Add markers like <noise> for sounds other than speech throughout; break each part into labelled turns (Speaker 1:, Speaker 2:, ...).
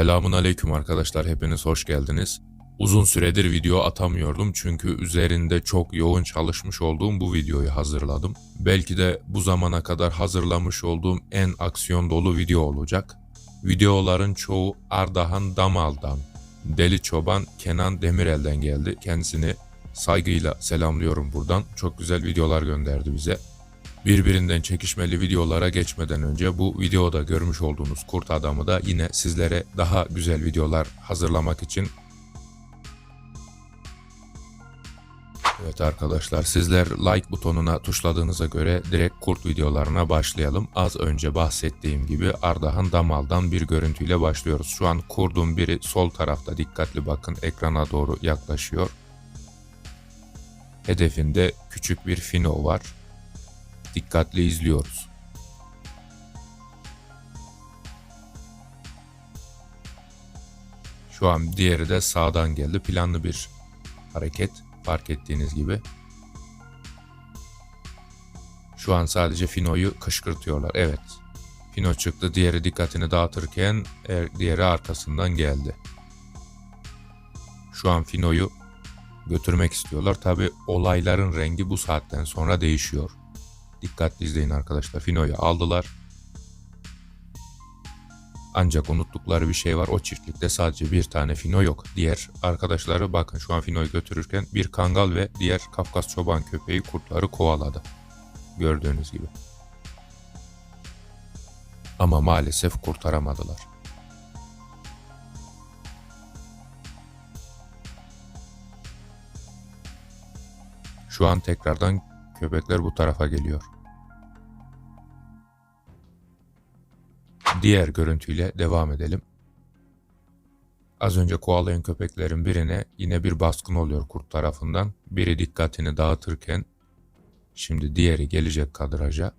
Speaker 1: Selamun aleyküm arkadaşlar hepiniz hoş geldiniz. Uzun süredir video atamıyordum çünkü üzerinde çok yoğun çalışmış olduğum bu videoyu hazırladım. Belki de bu zamana kadar hazırlamış olduğum en aksiyon dolu video olacak. Videoların çoğu Ardahan Damal'dan, Deli Çoban Kenan Demirel'den geldi. Kendisini saygıyla selamlıyorum buradan. Çok güzel videolar gönderdi bize. Birbirinden çekişmeli videolara geçmeden önce bu videoda görmüş olduğunuz kurt adamı da yine sizlere daha güzel videolar hazırlamak için Evet arkadaşlar sizler like butonuna tuşladığınıza göre direkt kurt videolarına başlayalım. Az önce bahsettiğim gibi Ardahan Damal'dan bir görüntüyle başlıyoruz. Şu an kurdun biri sol tarafta dikkatli bakın ekrana doğru yaklaşıyor. Hedefinde küçük bir fino var. Dikkatli izliyoruz. Şu an diğeri de sağdan geldi. Planlı bir hareket fark ettiğiniz gibi. Şu an sadece Fino'yu kışkırtıyorlar. Evet. Fino çıktı. Diğeri dikkatini dağıtırken er- diğeri arkasından geldi. Şu an Fino'yu götürmek istiyorlar. Tabi olayların rengi bu saatten sonra değişiyor. Dikkatli izleyin arkadaşlar. Fino'yu aldılar. Ancak unuttukları bir şey var. O çiftlikte sadece bir tane fino yok. Diğer arkadaşları bakın şu an finoyu götürürken bir kangal ve diğer Kafkas çoban köpeği kurtları kovaladı. Gördüğünüz gibi. Ama maalesef kurtaramadılar. Şu an tekrardan köpekler bu tarafa geliyor. Diğer görüntüyle devam edelim. Az önce kovalayan köpeklerin birine yine bir baskın oluyor kurt tarafından. Biri dikkatini dağıtırken şimdi diğeri gelecek kadraja.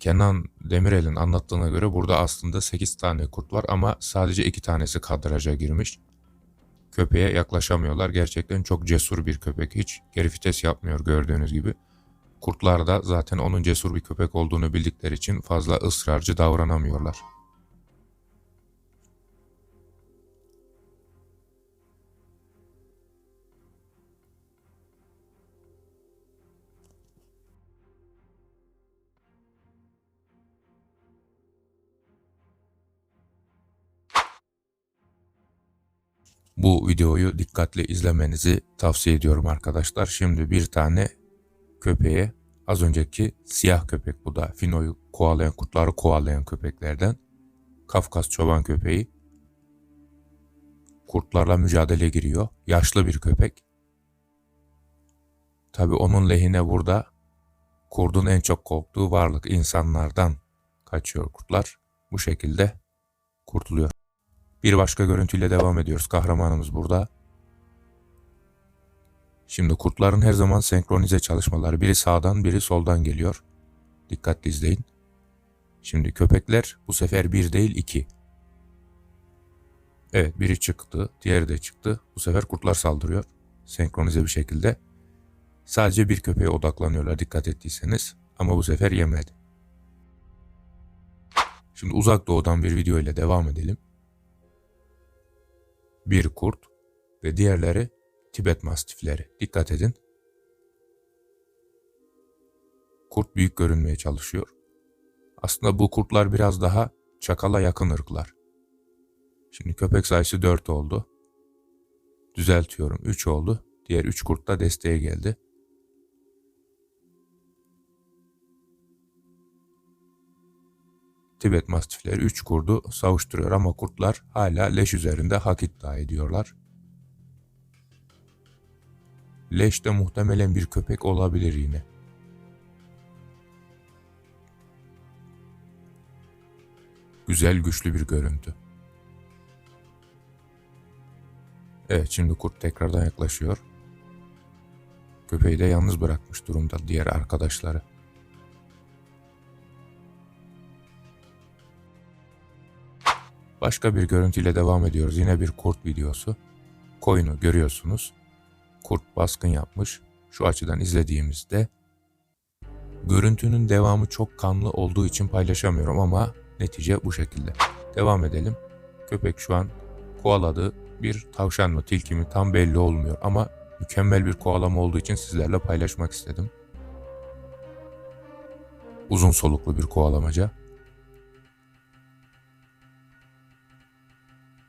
Speaker 1: Kenan Demirel'in anlattığına göre burada aslında 8 tane kurt var ama sadece 2 tanesi kadraja girmiş. Köpeğe yaklaşamıyorlar. Gerçekten çok cesur bir köpek. Hiç geri vites yapmıyor gördüğünüz gibi. Kurtlar da zaten onun cesur bir köpek olduğunu bildikleri için fazla ısrarcı davranamıyorlar. Bu videoyu dikkatli izlemenizi tavsiye ediyorum arkadaşlar. Şimdi bir tane köpeğe az önceki siyah köpek bu da Fino'yu kovalayan kurtları kovalayan köpeklerden Kafkas çoban köpeği kurtlarla mücadele giriyor. Yaşlı bir köpek. Tabi onun lehine burada kurdun en çok korktuğu varlık insanlardan kaçıyor kurtlar. Bu şekilde kurtuluyor. Bir başka görüntüyle devam ediyoruz. Kahramanımız burada. Şimdi kurtların her zaman senkronize çalışmaları. Biri sağdan biri soldan geliyor. Dikkatli izleyin. Şimdi köpekler bu sefer bir değil iki. Evet biri çıktı. Diğeri de çıktı. Bu sefer kurtlar saldırıyor. Senkronize bir şekilde. Sadece bir köpeğe odaklanıyorlar dikkat ettiyseniz. Ama bu sefer yemedi. Şimdi uzak doğudan bir video ile devam edelim. Bir kurt ve diğerleri Tibet mastifleri. Dikkat edin. Kurt büyük görünmeye çalışıyor. Aslında bu kurtlar biraz daha çakala yakın ırklar. Şimdi köpek sayısı 4 oldu. Düzeltiyorum 3 oldu. Diğer 3 kurt da desteğe geldi. Tibet mastifleri 3 kurdu savuşturuyor ama kurtlar hala leş üzerinde hak iddia ediyorlar. Leş de muhtemelen bir köpek olabilir yine. Güzel güçlü bir görüntü. Evet şimdi kurt tekrardan yaklaşıyor. Köpeği de yalnız bırakmış durumda diğer arkadaşları. Başka bir görüntüyle devam ediyoruz. Yine bir kurt videosu. Koyunu görüyorsunuz. Kurt baskın yapmış. Şu açıdan izlediğimizde görüntünün devamı çok kanlı olduğu için paylaşamıyorum ama netice bu şekilde. Devam edelim. Köpek şu an kovaladığı bir tavşan mı tilki mi tam belli olmuyor ama mükemmel bir kovalama olduğu için sizlerle paylaşmak istedim. Uzun soluklu bir kovalamaca.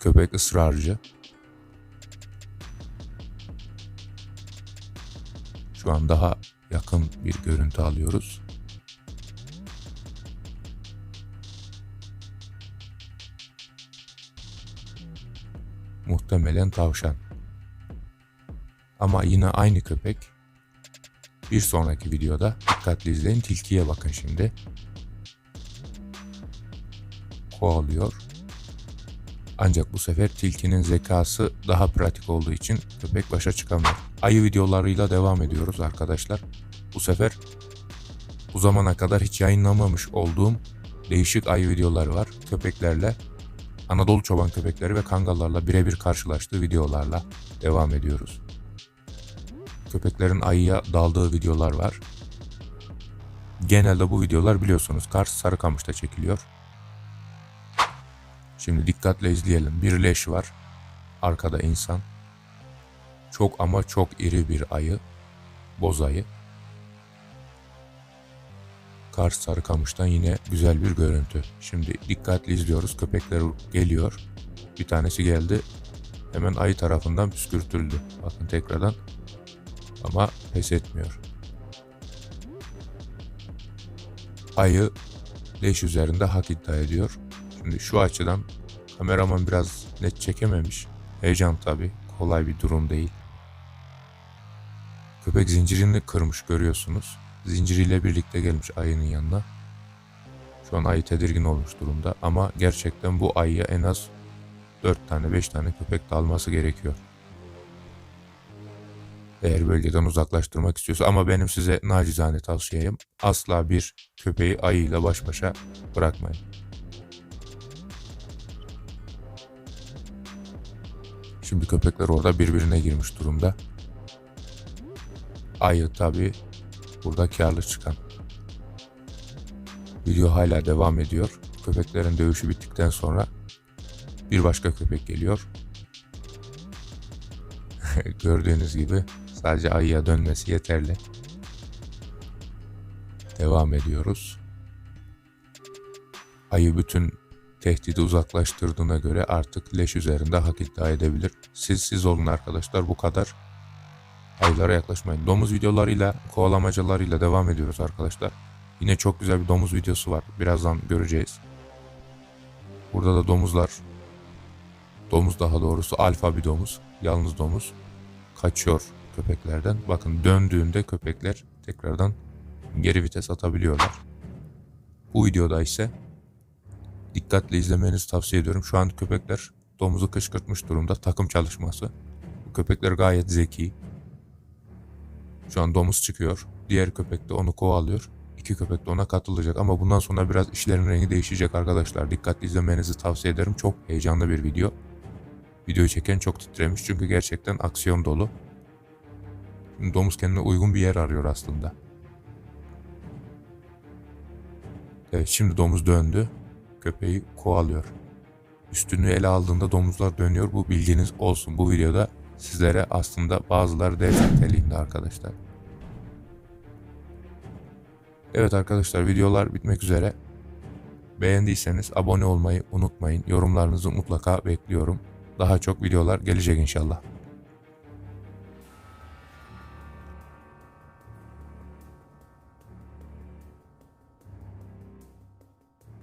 Speaker 1: Köpek ısrarcı. Şu an daha yakın bir görüntü alıyoruz. Muhtemelen tavşan. Ama yine aynı köpek. Bir sonraki videoda dikkatli izleyin. Tilkiye bakın şimdi. Kovalıyor. Ancak bu sefer tilkinin zekası daha pratik olduğu için köpek başa çıkamıyor. Ayı videolarıyla devam ediyoruz arkadaşlar. Bu sefer bu zamana kadar hiç yayınlamamış olduğum değişik ayı videoları var. Köpeklerle Anadolu çoban köpekleri ve kangallarla birebir karşılaştığı videolarla devam ediyoruz. Köpeklerin ayıya daldığı videolar var. Genelde bu videolar biliyorsunuz Kars Sarıkamış'ta çekiliyor. Şimdi dikkatle izleyelim. Bir leş var. Arkada insan. Çok ama çok iri bir ayı. Boz ayı. Kars Sarıkamış'tan yine güzel bir görüntü. Şimdi dikkatli izliyoruz. Köpekler geliyor. Bir tanesi geldi. Hemen ayı tarafından püskürtüldü. Bakın tekrardan. Ama pes etmiyor. Ayı leş üzerinde hak iddia ediyor. Şimdi şu açıdan kameraman biraz net çekememiş. Heyecan tabi. Kolay bir durum değil. Köpek zincirini kırmış görüyorsunuz. Zinciriyle birlikte gelmiş ayının yanına. Şu an ayı tedirgin olmuş durumda ama gerçekten bu ayıya en az 4 tane 5 tane köpek dalması gerekiyor. Eğer bölgeden uzaklaştırmak istiyorsa ama benim size nacizane tavsiyem asla bir köpeği ayıyla baş başa bırakmayın. Şimdi köpekler orada birbirine girmiş durumda. Ayı tabi burada karlı çıkan. Video hala devam ediyor. Köpeklerin dövüşü bittikten sonra bir başka köpek geliyor. <laughs> Gördüğünüz gibi sadece ayıya dönmesi yeterli. Devam ediyoruz. Ayı bütün tehdidi uzaklaştırdığına göre artık leş üzerinde hak iddia edebilir. Siz siz olun arkadaşlar bu kadar ayılara yaklaşmayın. Domuz videolarıyla, kovalamacalarıyla devam ediyoruz arkadaşlar. Yine çok güzel bir domuz videosu var. Birazdan göreceğiz. Burada da domuzlar, domuz daha doğrusu alfa bir domuz, yalnız domuz kaçıyor köpeklerden. Bakın döndüğünde köpekler tekrardan geri vites atabiliyorlar. Bu videoda ise dikkatli izlemenizi tavsiye ediyorum. Şu an köpekler domuzu kışkırtmış durumda. Takım çalışması. Bu köpekler gayet zeki. Şu an domuz çıkıyor. Diğer köpek de onu kovalıyor. İki köpek de ona katılacak ama bundan sonra biraz işlerin rengi değişecek arkadaşlar. Dikkatli izlemenizi tavsiye ederim. Çok heyecanlı bir video. Videoyu çeken çok titremiş çünkü gerçekten aksiyon dolu. Şimdi domuz kendine uygun bir yer arıyor aslında. Evet şimdi domuz döndü. Köpeği kovalıyor. Üstünü ele aldığında domuzlar dönüyor. Bu bilginiz olsun. Bu videoda sizlere aslında bazıları ders niteliğinde arkadaşlar. Evet arkadaşlar videolar bitmek üzere. Beğendiyseniz abone olmayı unutmayın. Yorumlarınızı mutlaka bekliyorum. Daha çok videolar gelecek inşallah.